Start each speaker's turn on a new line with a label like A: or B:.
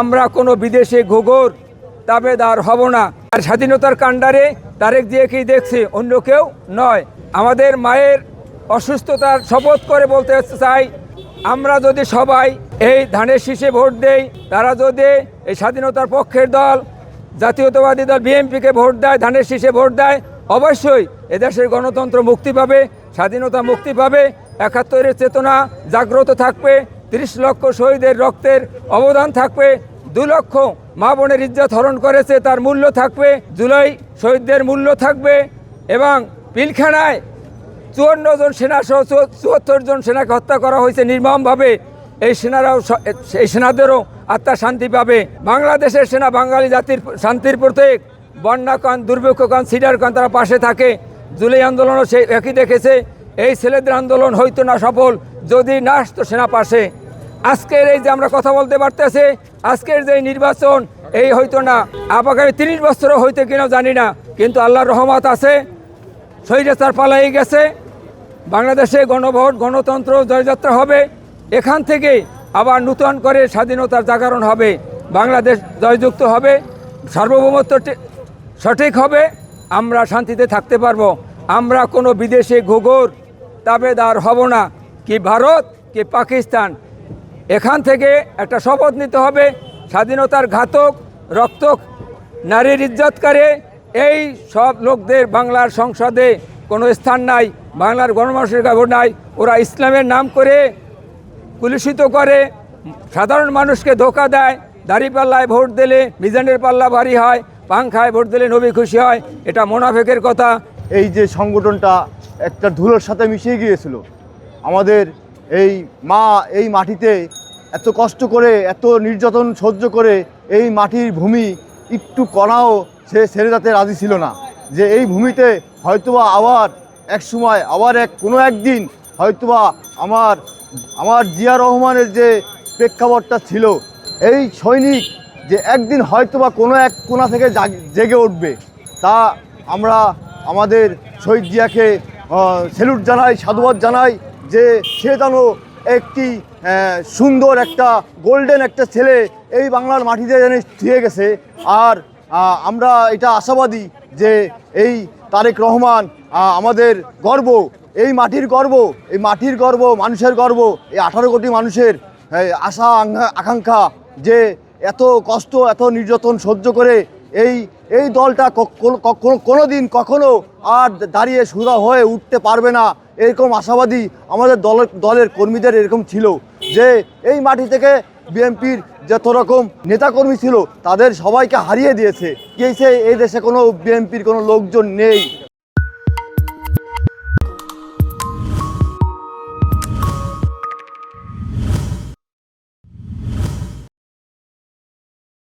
A: আমরা কোনো বিদেশে ঘুঘুর তাবেদার হব না। আর স্বাধীনতার কাণ্ডারে তারেক জিয়াকেই দেখছি অন্য কেউ নয়। আমাদের মায়ের অসুস্থতার শপথ করে বলতে চাই, আমরা যদি সবাই এই ধানের শীষে ভোট দেই, তারা যদি এই স্বাধীনতার পক্ষের দল, জাতীয়তাবাদী দল, বিএনপিকে ভোট দেয়, ধানের শীষে ভোট দেয়, অবশ্যই এদেশের গণতন্ত্র মুক্তি পাবে, স্বাধীনতা মুক্তি পাবে, একাত্তরের চেতনা জাগ্রত থাকবে তিরিশ লক্ষ শহীদের রক্তের অবদান থাকবে, দু লক্ষ মা বোনের ইজ্জত হরণ করেছে, তার মূল্য থাকবে, জুলাই শহীদদের মূল্য থাকবে এবং পিলখানায় চুয়ান্ন জন সেনা সহ চুয়াত্তর জন সেনাকে হত্যা করা হয়েছে নির্মমভাবে। এই সেনারাও এই সেনাদেরও আত্মা শান্তি পাবে। বাংলাদেশের সেনা বাঙালি জাতির শান্তির প্রতীক। বন্যাকান দুর্ভিক্ষকান সিডারকান তারা পাশে থাকে। জুলাই আন্দোলনও সে একই দেখেছে। এই ছেলেদের আন্দোলন হইতো না সফল, যদি না আসতো সেনা পাশে। আজকের এই যে আমরা কথা বলতে পারতেছি, আজকের যে নির্বাচন, এই হইতো না। আগামী তিরিশ বছরও হইতে কিনা জানি না, কিন্তু আল্লাহর রহমত আছে। স্বৈরাচার পালাই গেছে। বাংলাদেশে গণভোট, গণতন্ত্র জয়যাত্রা হবে। এখান থেকে আবার নূতন করে স্বাধীনতার জাগরণ হবে। বাংলাদেশ জয়যুক্ত হবে। সার্বভৌমত্ব সঠিক হবে। আমরা শান্তিতে থাকতে পারব। আমরা কোনো বিদেশে ঘুঘুর তাবেদার হব না। কি ভারত, কি পাকিস্তান এখান থেকে একটা শপথ নিতে হবে। স্বাধীনতার ঘাতক, রক্তক, নারীর ইজ্জতকারে এই সব লোকদের বাংলার সংসদে কোনো স্থান নাই, বাংলার গণমানুষের কাপড় নাই। ওরা ইসলামের নাম করে কুলুষিত করে, সাধারণ মানুষকে ধোকা দেয় দাড়িপাল্লায় ভোট দিলে মিজানের পাল্লা ভারী হয় পাংখায় ভোট দিলে নবী খুশি হয়। এটা মোনাফেকের কথা।
B: এই যে সংগঠনটা একটা ধুলোর সাথে মিশিয়ে গিয়েছিল। আমাদের এই মা এই মাটিতে এত কষ্ট করে, এত নির্যাতন সহ্য করে এই মাটির ভূমি একটু কণাও সে ছেড়ে যেতে রাজি ছিল না। যে এই ভূমিতে হয়তোবা আবার এক সময়, আবার এক, কোনো একদিন হয়তোবা আমার আমার জিয়া রহমানের যে প্রেক্ষাপটটা ছিল, এই সৈনিক যে একদিন হয়তোবা কোনো এক কোণা থেকে জেগে উঠবে, তা আমরা আমাদের শহীদ জিয়াকে সেলুট জানাই, সাধুবাদ জানাই যে সে যেন একটি সুন্দর একটা গোল্ডেন একটা ছেলে এই বাংলার মাটিতে যেন দিয়ে গেছে। আর আমরা এটা আশাবাদী যে এই তারেক রহমান আমাদের গর্ব, এই মাটির গর্ব, এই মাটির গর্ব, মানুষের গর্ব, এই আঠারো কোটি মানুষের আশা আকাঙ্ক্ষা যে এত কষ্ট, এত নির্যাতন সহ্য করে এই এই দলটা কোনো দিন কখনো আর দাঁড়িয়ে সুদা হয়ে উঠতে পারবে না। এরকম আশাবাদী আমাদের দলের দলের কর্মীদের এরকম ছিল যে এই মাটি থেকে বিএনপির যত রকম নেতাকর্মী ছিল, তাদের সবাইকে হারিয়ে দিয়েছে। কি এই দেশে কোনো বিএনপির কোনো লোকজন নেই।